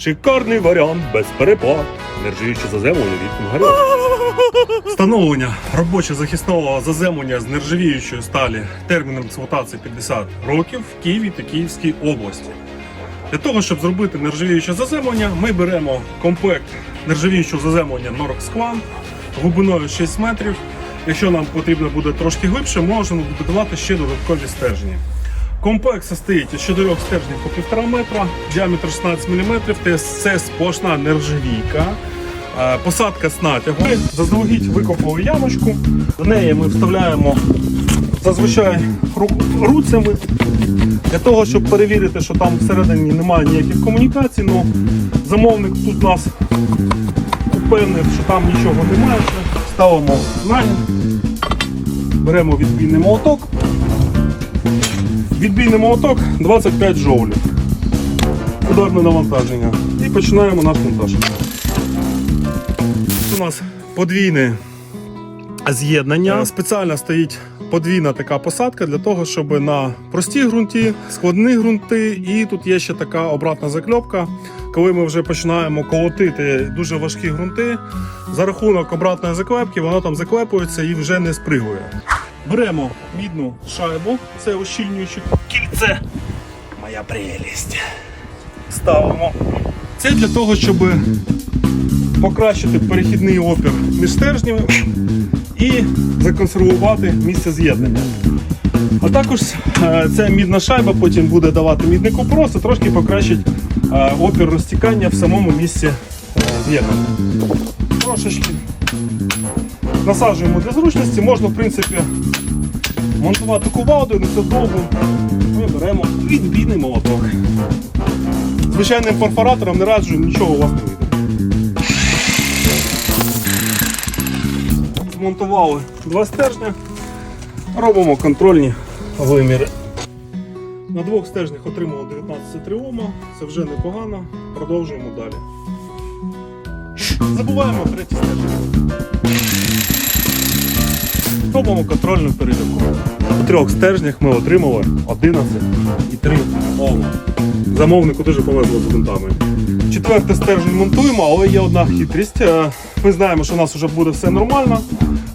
Шикарний варіант без переплат. Нержавіюче заземлення від Кунгарьова. Встановлення робоче захисного заземлення з нержавіючої сталі терміном експлуатації 50 років в Києві та Київській області. Для того, щоб зробити нержавіюче заземлення, ми беремо комплект нержавіючого заземлення Norx Quan глибиною 6 метрів. Якщо нам потрібно буде трошки глибше, можемо додавати ще додаткові стержні. Комплект состоїть із чотирьох стержнів по 1,5 метра, діаметр 16 мм, це сплошна нержавійка. Е, Посадка з натягом. Заздалегідь викопали ямочку. В неї ми вставляємо зазвичай ру- руцями для того, щоб перевірити, що там всередині немає ніяких комунікацій. Ну, замовник тут нас упевнив, що там нічого немає. Ставимо нагін, беремо відбійний молоток. Відбійний молоток 25 жоулів. Ударне навантаження. І починаємо наш монтаж. У нас подвійне з'єднання. Спеціально стоїть подвійна така посадка для того, щоб на простій ґрунті, складні ґрунти, і тут є ще така обратна закльопка. Коли ми вже починаємо колотити дуже важкі ґрунти, за рахунок обратної заклепки воно там заклепується і вже не спригує. Беремо мідну шайбу, це ущільнююче кільце. Моя прелість. Ставимо. Це для того, щоб покращити перехідний опір між стержнями і законсервувати місце з'єднання. А також е, ця мідна шайба потім буде давати мідний купрос і трошки покращить е, опір розтікання в самому місці е, з'єднання. Трошечки насаджуємо для зручності, можна в принципі монтувати кувалдою, не це довго. Ми беремо відбійний молоток. Звичайним перфоратором не раджу, нічого у вас не вийде. Змонтували два стержня, робимо контрольні виміри. На двох стержнях отримали 19,3 Ома, це вже непогано, продовжуємо далі. Забуваємо третій стержень. Робимо контрольну перевірку. У трьох стержнях ми отримали 11,3 Ома. Замовнику дуже повезло з ґрунтами. Четвертий стержень монтуємо, але є одна хитрість. Е, Ми знаємо, що у нас вже буде все нормально.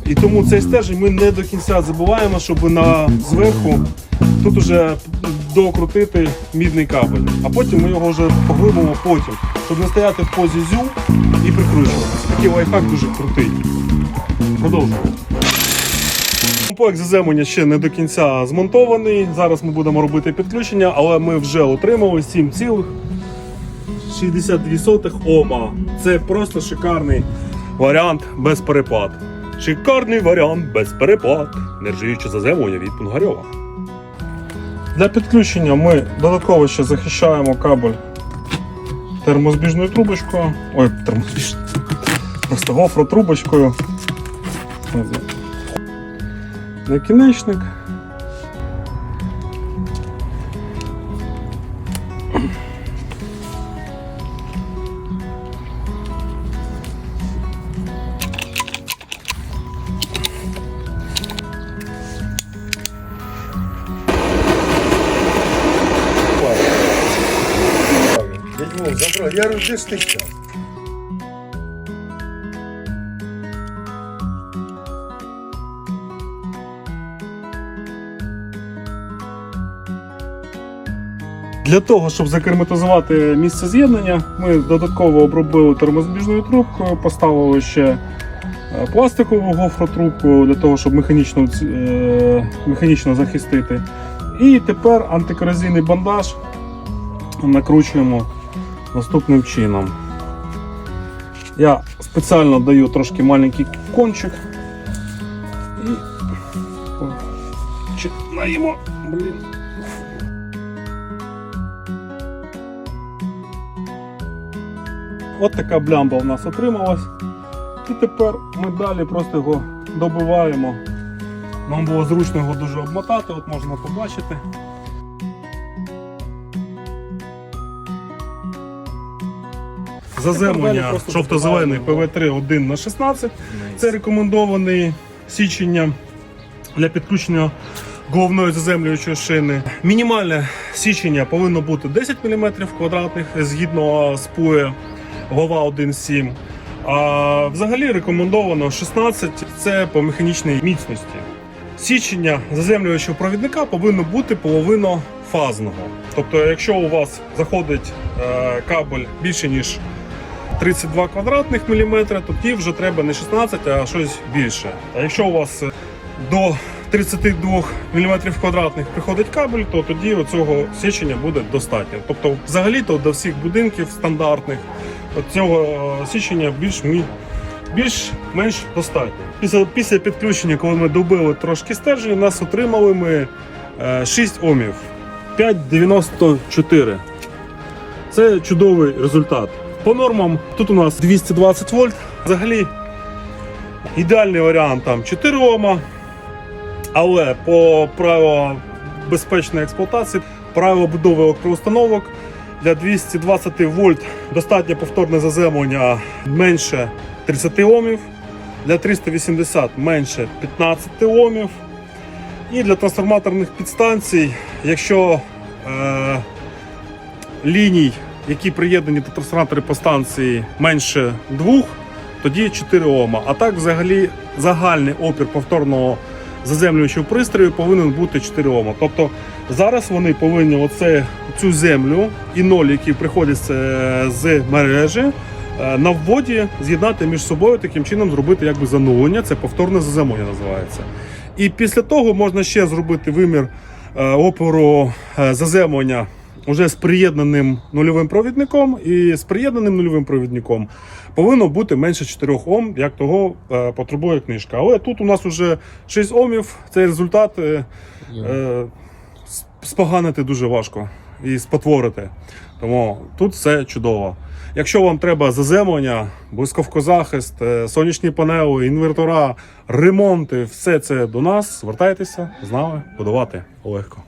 І тому цей стержень ми не до кінця забуваємо, щоб на зверху тут уже докрутити мідний кабель. А потім ми його вже поглибимо потім, щоб не стояти в позі зю і прикручуватися. Такий лайфхак дуже крутий. Продовжуємо. Комплект заземлення ще не до кінця змонтований. Зараз ми будемо робити підключення, але ми вже отримали 7,62 Ома. Це просто шикарний варіант без переплат. Шикарний варіант без переплат. Нержавіюче заземлення від Пунгарьова. Для підключення ми додатково ще захищаємо кабель термозбіжною трубочкою. Ой, термозбіжною. Просто гофротрубочкою. Накінечник. Вов, забрал. Я говорю, где? Для того, щоб закерметизувати місце з'єднання, ми додатково обробили термозбіжною трубкою, поставили ще е, пластикову гофротрубку для того, щоб механічно, е, механічно захистити. І тепер антикорозійний бандаж накручуємо наступним чином. Я спеціально даю трошки маленький кончик і починаємо. Блін. От така блямба у нас отрималась. І тепер ми далі просто його добиваємо. Нам було зручно його дуже обмотати, от можна побачити. Заземлення жовто-зелений ПВ3 1 на 16. Це рекомендований січення для підключення головної заземлюючої шини. Мінімальне січення повинно бути 10 мм квадратних згідно з ПУЕ Гова 1.7. А взагалі рекомендовано 16 це по механічній міцності. Січення заземлюючого провідника повинно бути половино фазного. Тобто, якщо у вас заходить е, кабель більше ніж 32 квадратних міліметра, тоді вже треба не 16, а щось більше. А якщо у вас е, до 32 мм квадратних приходить кабель, то тоді цього січення буде достатньо. Тобто, взагалі-то до всіх будинків стандартних цього е, січення більш мі- більш-менш достатньо. Після, після підключення, коли ми добили трошки стержень, нас отримали ми е, 6 омів. 5,94. Це чудовий результат. По нормам тут у нас 220 вольт. Взагалі ідеальний варіант там 4 Ома. Але по правилам безпечної експлуатації, правила будови електроустановок для 220 вольт достатньо повторне заземлення менше 30 Омів, для 380 менше 15 Омів. І для трансформаторних підстанцій, якщо е, ліній, які приєднані до трансформатори по станції менше 2, тоді 4 Ома. А так, взагалі, загальний опір повторного заземлюючого пристрою повинен бути 4 Ома. Тобто зараз вони повинні оце, цю землю і ноль, які приходять е, з мережі, е, на вводі з'єднати між собою, таким чином зробити якби занулення. Це повторне заземлення називається. І після того можна ще зробити вимір е, опору заземлення уже з приєднаним нульовим провідником, і з приєднаним нульовим провідником повинно бути менше 4 Ом, як того е, потребує книжка. Але тут у нас вже 6 Омів, цей результат е, е, споганити дуже важко і спотворити. Тому тут все чудово. Якщо вам треба заземлення, блискавкозахист, е, сонячні панели, інвертора, ремонти, все це до нас, звертайтеся з нами будувати легко.